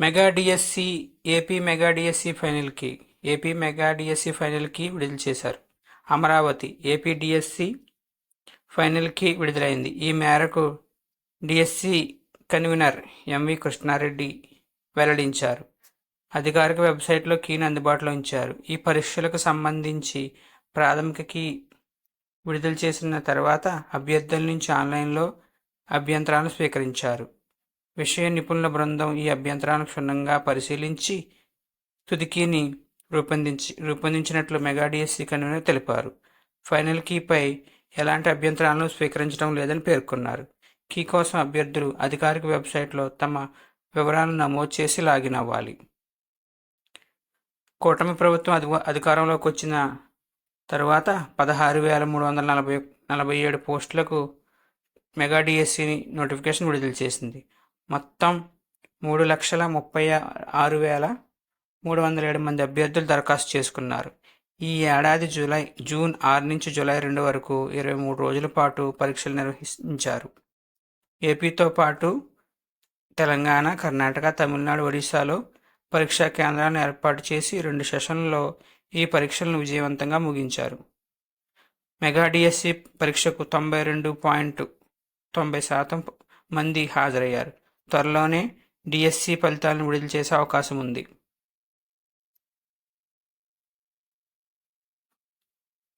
Mega DSC AP mega DSC ఫైనల్కి AP mega DSC ఫైనల్కి విడుదల చేశారు. అమరావతి ఏపీ డిఎస్సి ఫైనల్కి విడుదలైంది. ఈ మేరకు డిఎస్సి కన్వీనర్ ఎంవి కృష్ణారెడ్డి వెల్లడించారు. అధికారిక వెబ్సైట్లో కీని అందుబాటులో ఉంచారు. ఈ పరీక్షలకు సంబంధించి ప్రాథమిక కీ విడుదల చేసిన తర్వాత అభ్యర్థుల నుంచి ఆన్లైన్లో అభ్యంతరాలను స్వీకరించారు. విషయ నిపుణుల బృందం ఈ అభ్యంతరాలను క్షుణ్ణంగా పరిశీలించి తుదికీని రూపొందించి రూపొందించినట్లు మెగాడిఎస్సీ కన్వీనర్ తెలిపారు. ఫైనల్ కీపై ఎలాంటి అభ్యంతరాలను స్వీకరించడం లేదని పేర్కొన్నారు. కీ కోసం అభ్యర్థులు అధికారిక వెబ్సైట్లో తమ వివరాలను నమోదు చేసి లాగిన్ అవ్వాలి. కూటమి ప్రభుత్వం అధి అధికారంలోకి వచ్చిన తరువాత పదహారు వేల మూడు వందల నలభై నలభై ఏడు పోస్టులకు మెగా డిఎస్సిని నోటిఫికేషన్ విడుదల చేసింది. మొత్తం మూడు లక్షల ముప్పై ఆరు వేల మూడు వందల ఏడు మంది అభ్యర్థులు దరఖాస్తు చేసుకున్నారు. ఈ ఏడాది జూలై జూన్ ఆరు నుంచి జూలై రెండు వరకు ఇరవై మూడు రోజుల పాటు పరీక్షలు నిర్వహించారు. ఏపీతో పాటు తెలంగాణ కర్ణాటక తమిళనాడు ఒడిశాలో పరీక్షా కేంద్రాలను ఏర్పాటు చేసి రెండు సెషన్లలో ఈ పరీక్షలను విజయవంతంగా ముగించారు. మెగా డిఎస్సి పరీక్షకు తొంభై రెండు పాయింట్ తొంభై శాతం మంది హాజరయ్యారు. త్వరలోనే డిఎస్సి ఫలితాలను విడుదల చేసే అవకాశం ఉంది.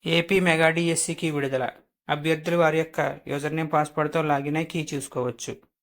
ఏపీ మెగా డిఎస్సికి విడుదల. అభ్యర్థులు వారి యొక్క యూజర్ నేమ్ పాస్వర్డ్తో లాగిన్ అయి కీ చూసుకోవచ్చు.